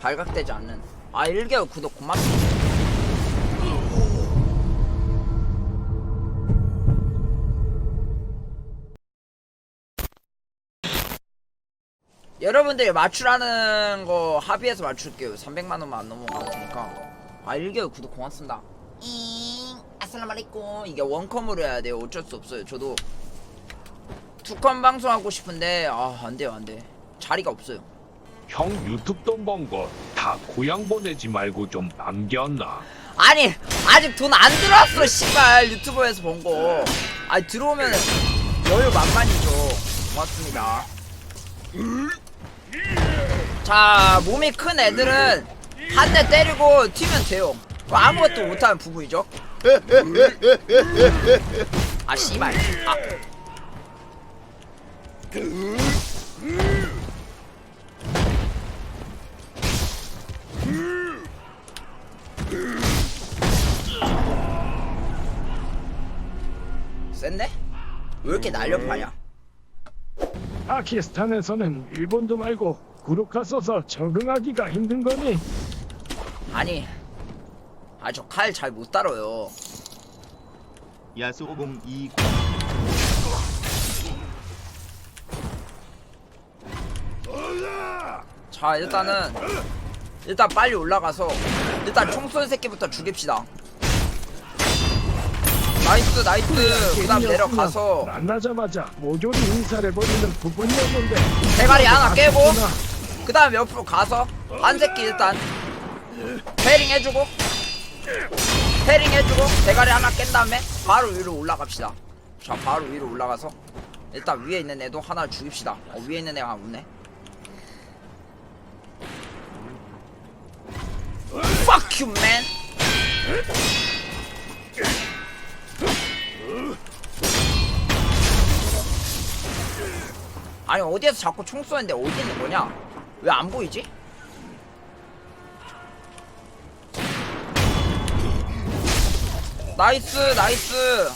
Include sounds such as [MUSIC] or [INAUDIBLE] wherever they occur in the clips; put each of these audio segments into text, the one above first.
발각되지 않는. 아 1개월 구독 고맙습니다 여러분들이 맞추라는 거 합의해서 맞출게요. 300만원만 안 넘어가도 되니까. 아 1개월 구독 고맙습니다. 잉 아살라말이쿰. 이게 원컴으로 해야 돼요. 어쩔 수 없어요. 저도 투컴 방송하고 싶은데 아 안돼요 안돼 자리가 없어요 형 유튜브 돈 번 거 다 고향 보내지 말고 좀 남겼나? 아니 아직 돈 안 들어왔어 씨발 유튜브에서 본거. 아니 들어오면 여유 만만이죠. 고맙습니다. 자 몸이 큰 애들은 한 대 때리고 튀면 돼요. 뭐 아무것도 못하는 부부이죠. 아 씨발. 아 이렇게 날렵하냐? 파키스탄에서는 일본도 말고 구루카 써서 적응하기가 힘든 거니? 아니 아 저 칼 잘 못 다뤄요. 야수 5020자 일단은 일단 빨리 올라가서 일단 총쏜 새끼부터 죽입시다 나이스 나이스. 그 다음 내려가서 만나자마자 모조리 인사를 버리는 부분이었는데. 대가리 하나 깨고 아쉽구나. 그 다음 옆으로 가서 한 새끼 일단 패링 해주고 패링 해주고 대가리 하나 깬 다음에 바로 위로 올라갑시다. 자 바로 위로 올라가서 일단 위에 있는 애도 하나 죽입시다. 어 위에 있는 애가 웃네. Fuck you man 아니 어디에서 자꾸 총 쏘는데 어디 있는 거냐? 왜 안 보이지? 나이스 나이스.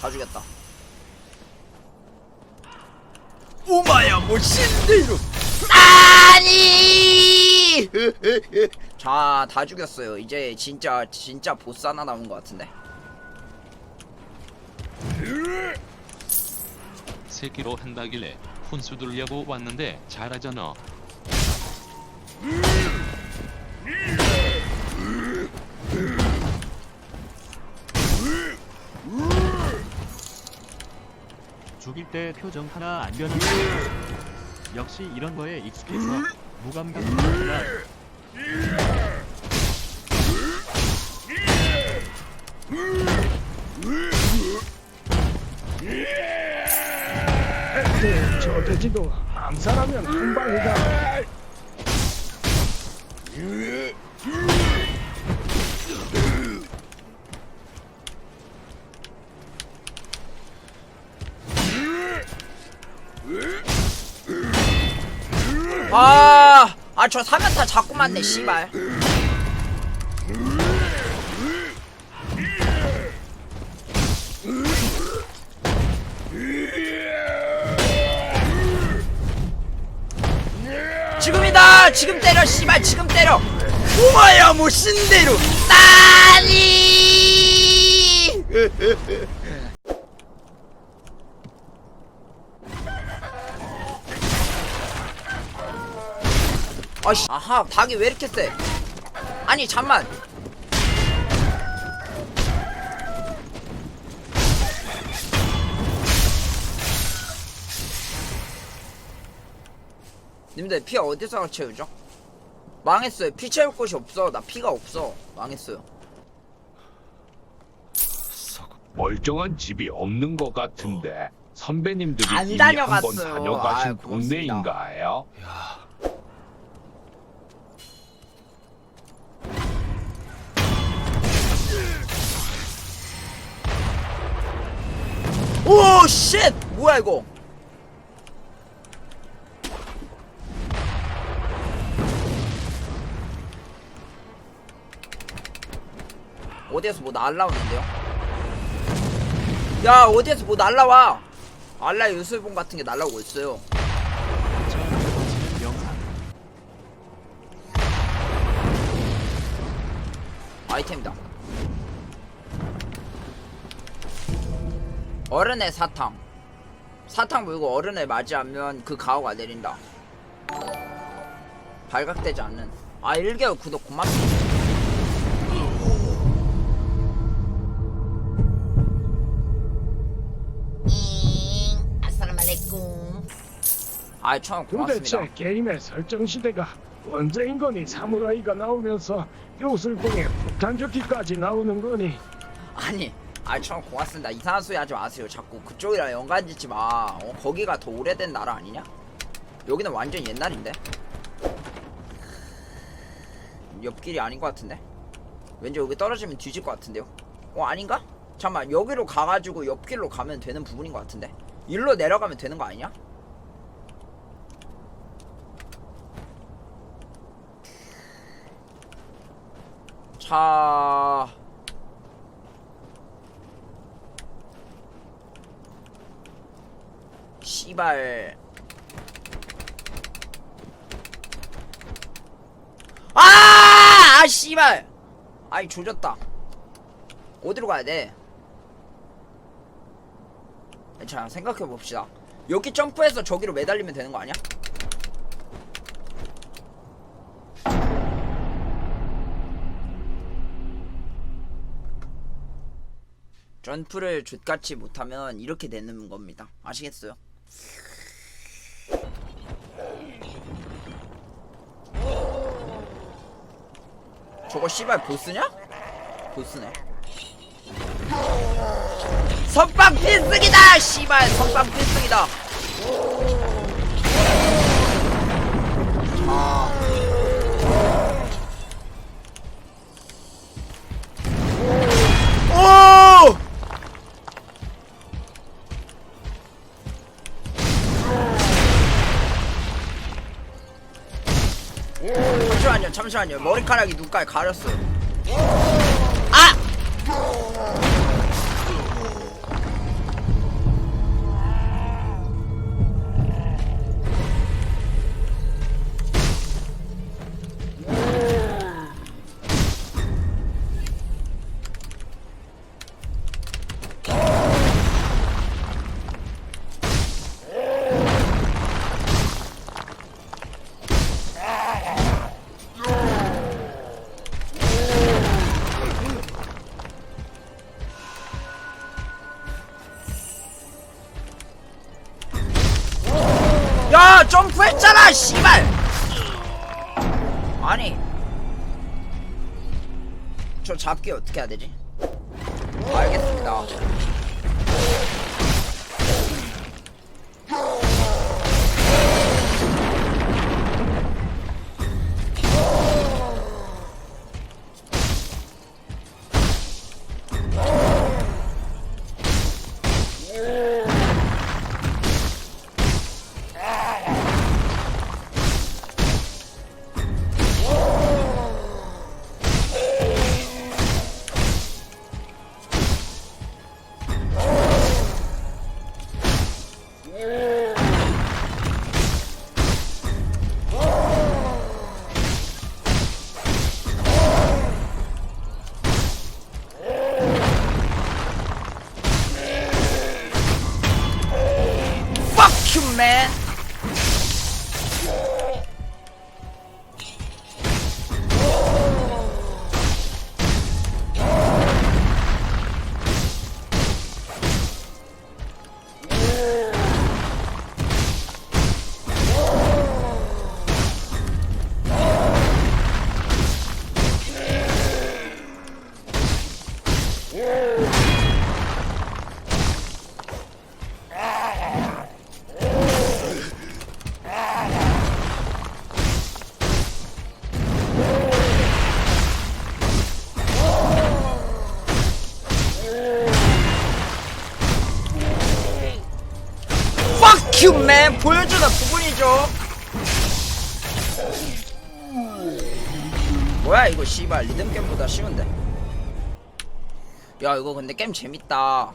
다 죽였다. 오마야 뭐 신데이로. 아니 [LAUGHS] 자 다 죽였어요. 이제 진짜 진짜 보스 하나 남은 것 같은데. 새끼로 한다길래 훈수 두려고 왔는데 잘하잖아. 죽일 때 표정 하나 안 변하는 역시 이런 거에 익숙해서 무감각하구나 네, 저 돼지도 암살하면 한 방이다 아, 아 저 사면타 자꾸 맞네, 씨발. 지금이다! 지금 때려, 씨발, 지금 때려! 우마야, 뭐, 신대로! 따니! 아씨 아하 닭이 왜 이렇게 세 아니 잠만 님들 피 어디서 채우죠? 망했어요 피 채울 곳이 없어 나 피가 없어 망했어요 멀쩡한 집이 없는 것 같은데 선배님들이 안 이미 한번 다녀갔어요. 다녀가신 고맙습니다. 동네인가요? 오 쉣! 뭐야 이거 어디에서 뭐 날라오는데요? 야 어디에서 뭐 날라와 알라 유술봉 같은 게 날라오고 있어요 아이템이다 어른의 사탕. 사탕 물고 어른을 맞이하면 그 가오가 내린다. 발각되지 않는. 아 1개월 구독 고맙습니다. 아이 처음 고맙습니다. 도대체 게임의 설정 시대가 언제인 거니? 사무라이가 나오면서 요술봉에 폭탄 조끼까지 나오는 거니? 아니, 아 처음 고맙습니다. 이상한 소리 하지 마세요. 자꾸 그쪽이랑 연관 짓지 마. 어, 거기가 더 오래된 나라 아니냐? 여기는 완전 옛날인데. 옆길이 아닌 것 같은데. 왠지 여기 떨어지면 뒤질 것 같은데요. 어 아닌가? 잠만 여기로 가가지고 옆길로 가면 되는 부분인 것 같은데. 일로 내려가면 되는 거 아니냐? 자. 씨발. 아! 아, 씨발! 아이, 조졌다. 어디로 가야 돼? 자, 생각해봅시다. 여기 점프해서 저기로 매달리면 되는 거 아니야? 점프를 족같이 못하면 이렇게 되는 겁니다. 아시겠어요? 저거 씨발 보스냐? 보스네. 선빵 필승이다! 씨발 선빵 필승이다. 잠시만요. 머리카락이 눈깔 가렸어요. 씨발! 아니. 저 잡기 어떻게 해야 되지? 알겠습니다. 부분이죠. 뭐야 이거 씨발 리듬 게임보다 쉬운데. 야 이거 근데 게임 재밌다.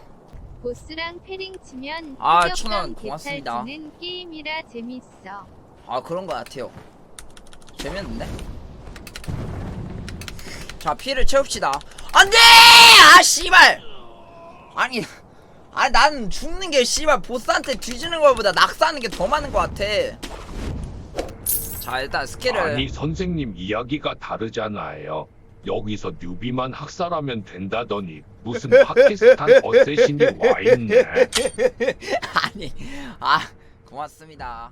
보스랑 패링 치면 아, 흑역경 천원 개탈 고맙습니다. 지는 게임이라 재밌어. 아 그런 거 같아요 재밌는데? 자 피를 채웁시다 안돼! 아 씨발 아니 아 난 죽는 게 씨발 보스한테 뒤지는 것보다 낙사하는 게 더 많은 것 같아 자 일단 스킬을 아니 선생님 이야기가 다르잖아요. 여기서 뉴비만 학살하면 된다더니 무슨 [LAUGHS] 파키스탄 어쌔신이 와 있네. [LAUGHS] 아니 아 고맙습니다